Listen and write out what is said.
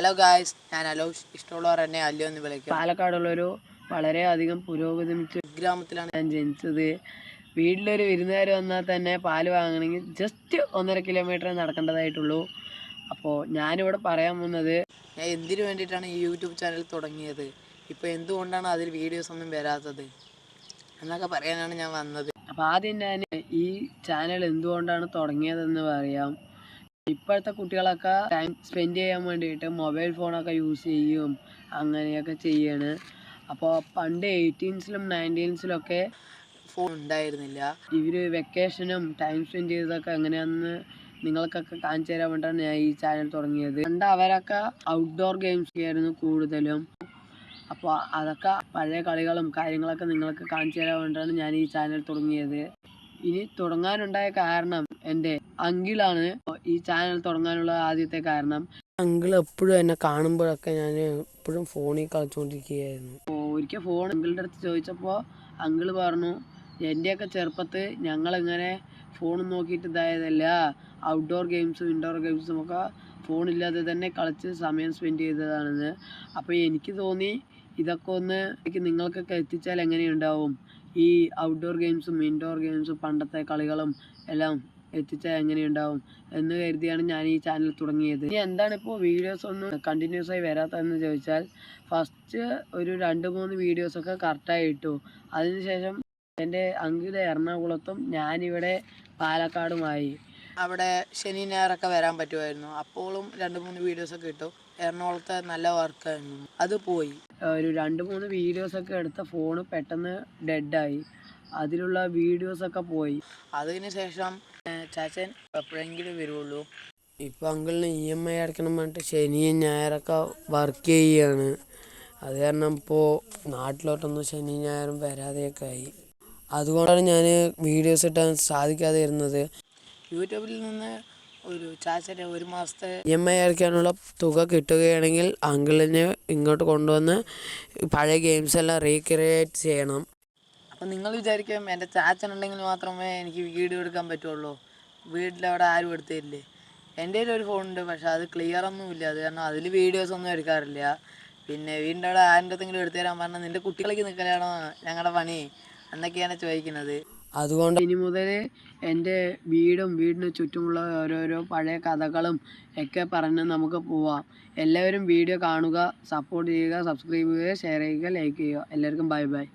Hello guys ഞാൻ അലോഷ്. ഇഷ്ടമുള്ളവർ എന്നെ അല്ലോ എന്ന് വിളിക്കും. പാലക്കാടുള്ളൊരു വളരെയധികം പുരോഗമിച്ച ഗ്രാമത്തിലാണ്. ഞാൻ ജനിച്ചത്. വീട്ടിലൊരു വിരുന്നുകാർ വന്നാൽ തന്നെ പാൽ വാങ്ങണമെങ്കിൽ ജസ്റ്റ് ഒന്നര കിലോമീറ്റർ നടക്കേണ്ടതായിട്ടുള്ളൂ. അപ്പോൾ ഞാനിവിടെ പറയാൻ പോകുന്നത് ഞാൻ എന്തിനു വേണ്ടിയിട്ടാണ് ഈ യൂട്യൂബ് ചാനൽ തുടങ്ങിയത്? ഇപ്പോൾ എന്തുകൊണ്ടാണ് അതിൽ വീഡിയോസ് ഒന്നും വരാത്തത്? എന്നൊക്കെ പറയാനാണ് ഞാൻ വന്നത്. അപ്പോൾ ആദ്യം ഞാൻ ഈ ചാനൽ എന്തുകൊണ്ടാണ് തുടങ്ങിയതെന്ന് പറയാം. ഇപ്പോഴത്തെ കുട്ടികളൊക്കെ ടൈം സ്പെൻഡ് ചെയ്യാൻ വേണ്ടിയിട്ട് മൊബൈൽ ഫോണൊക്കെ യൂസ് ചെയ്യും അങ്ങനെയൊക്കെ ചെയ്യാണ്. അപ്പോൾ പണ്ട് എയ്റ്റീൻസിലും നയന്റീൻസിലൊക്കെ ഫോൺ ഉണ്ടായിരുന്നില്ല. ഇവർ വെക്കേഷനും ടൈം സ്പെൻഡ് ചെയ്തതൊക്കെ എങ്ങനെയാണെന്ന് നിങ്ങൾക്കൊക്കെ കാണിച്ചു തരാൻ വേണ്ടിയിട്ടാണ് ഞാൻ ഈ ചാനൽ തുടങ്ങിയത്. പണ്ട് അവരൊക്കെ ഔട്ട്ഡോർ ഗെയിംസ് ആയിരുന്നു കൂടുതലും. അപ്പോൾ അതൊക്കെ പഴയ കളികളും കാര്യങ്ങളൊക്കെ നിങ്ങൾക്ക് കാണിച്ചു തരാൻ വേണ്ടിയിട്ടാണ് ഞാൻ ഈ ചാനൽ തുടങ്ങിയത്. ഇനി തുടങ്ങാനുണ്ടായ കാരണം എന്റെ അങ്കിളാണ്. ഈ ചാനൽ തുടങ്ങാനുള്ള ആദ്യത്തെ കാരണം. അങ്കിൾ എപ്പോഴും എന്നെ കാണുമ്പോഴൊക്കെ ഞാൻ എപ്പോഴും ഫോണിൽ കളിച്ചുകൊണ്ടിരിക്കുകയായിരുന്നു ഒരിക്കൽ ഫോൺ അങ്കിളുടെ അടുത്ത് ചോദിച്ചപ്പോൾ അങ്കിൾ പറഞ്ഞു എന്റെയൊക്കെ ചെറുപ്പത്ത് ഞങ്ങളിങ്ങനെ ഫോൺ നോക്കിയിട്ട് ഇതായതല്ല. ഔട്ട്ഡോർ ഗെയിംസും ഇൻഡോർ ഗെയിംസും ഒക്കെ ഫോണില്ലാതെ തന്നെ കളിച്ച് സമയം സ്പെൻഡ് ചെയ്തതാണെന്ന്. അപ്പോൾ എനിക്ക് തോന്നി ഇതൊക്കെ ഒന്ന് നിങ്ങൾക്കൊക്കെ എത്തിച്ചാൽ എങ്ങനെയുണ്ടാവും? ഈ ഔട്ട്ഡോർ ഗെയിംസും ഇൻഡോർ ഗെയിംസും പണ്ടത്തെ കളികളും എല്ലാം എത്തിച്ചാൽ എങ്ങനെയുണ്ടാവും? എന്ന് കരുതിയാണ് ഞാൻ ഈ ചാനൽ തുടങ്ങിയത്. ഇനി എന്താണ് ഇപ്പോൾ വീഡിയോസ് ഒന്നും കണ്ടിന്യൂസ് ആയി വരാത്തതെന്ന് ചോദിച്ചാൽ ഫസ്റ്റ് ഒരു രണ്ട് മൂന്ന് വീഡിയോസൊക്കെ കറക്റ്റായി ഇട്ടു. അതിനുശേഷം എന്റെ അങ്കിൾ എറണാകുളത്തും ഞാനിവിടെ പാലക്കാടുമായി. അവിടെ ശനി ഞായറൊക്കെ വരാൻ പറ്റുമായിരുന്നു. അപ്പോഴും രണ്ട് മൂന്ന് വീഡിയോസൊക്കെ കിട്ടും എറണാകുളത്തെ നല്ല വർക്കായിരുന്നു അത് പോയി. ഒരു രണ്ട് മൂന്ന് വീഡിയോസൊക്കെ എടുത്ത ഫോണ് പെട്ടെന്ന് ഡെഡായി അതിലുള്ള വീഡിയോസൊക്കെ പോയി. അതിന് ശേഷം ചാച്ചൻ എപ്പോഴെങ്കിലും വരുള്ളൂ ഇപ്പം അങ്കിളിന് ഇ എം ഐ അടയ്ക്കണം പറഞ്ഞിട്ട് ശനിയും ഞായറൊക്കെ വർക്ക് ചെയ്യാണ്. അത് കാരണം ഇപ്പോൾ നാട്ടിലോട്ടൊന്നും ശനി ഞായറും വരാതെയൊക്കെ ആയി. അതുകൊണ്ടാണ് ഞാൻ വീഡിയോസ് ഇട്ടാൻ സാധിക്കാതെ ഇരുന്നത്. യൂട്യൂബിൽ നിന്ന് ഒരു ചാച്ചന് ഒരു മാസത്തെ ഇ എം ഐ അടയ്ക്കാനുള്ള തുക കിട്ടുകയാണെങ്കിൽ അങ്കിളിനെ ഇങ്ങോട്ട് കൊണ്ടുവന്ന് പഴയ ഗെയിംസ് എല്ലാം റീക്രിയേറ്റ് ചെയ്യണം. അപ്പം നിങ്ങൾ വിചാരിക്കും എന്റെ ചാച്ചൻ ഉണ്ടെങ്കിൽ മാത്രമേ എനിക്ക് വീഡിയോ എടുക്കാൻ പറ്റുള്ളൂ. വീട്ടിലവിടെ ആരും എടുത്തില്ലേ? എന്റെ കയ്യിൽ ഒരു ഫോണുണ്ട് പക്ഷേ അത് ക്ലിയർ ഒന്നുമില്ല അത് കാരണം അതിൽ വീഡിയോസ് ഒന്നും എടുക്കാറില്ല. പിന്നെ വീടിന്റെ അവിടെ ആരുടെ എന്തെങ്കിലും എടുത്തു തരാൻ പറഞ്ഞാൽ നിന്റെ കുട്ടികളേക്ക് നിൽക്കലാണോ ഞങ്ങളുടെ പണി എന്നൊക്കെയാണ് ചോദിക്കുന്നത്. അതുകൊണ്ട് ഇനി മുതൽ എന്റെ വീടും വീടിന് ചുറ്റുമുള്ള ഓരോരോ പഴയ കഥകളും ഒക്കെ പറഞ്ഞ് നമുക്ക് പോവാം. എല്ലാവരും വീഡിയോ കാണുക സപ്പോർട്ട് ചെയ്യുക സബ്സ്ക്രൈബ് ചെയ്യുക ഷെയർ ചെയ്യുക ലൈക്ക് ചെയ്യുക. എല്ലാവർക്കും ബൈ ബൈ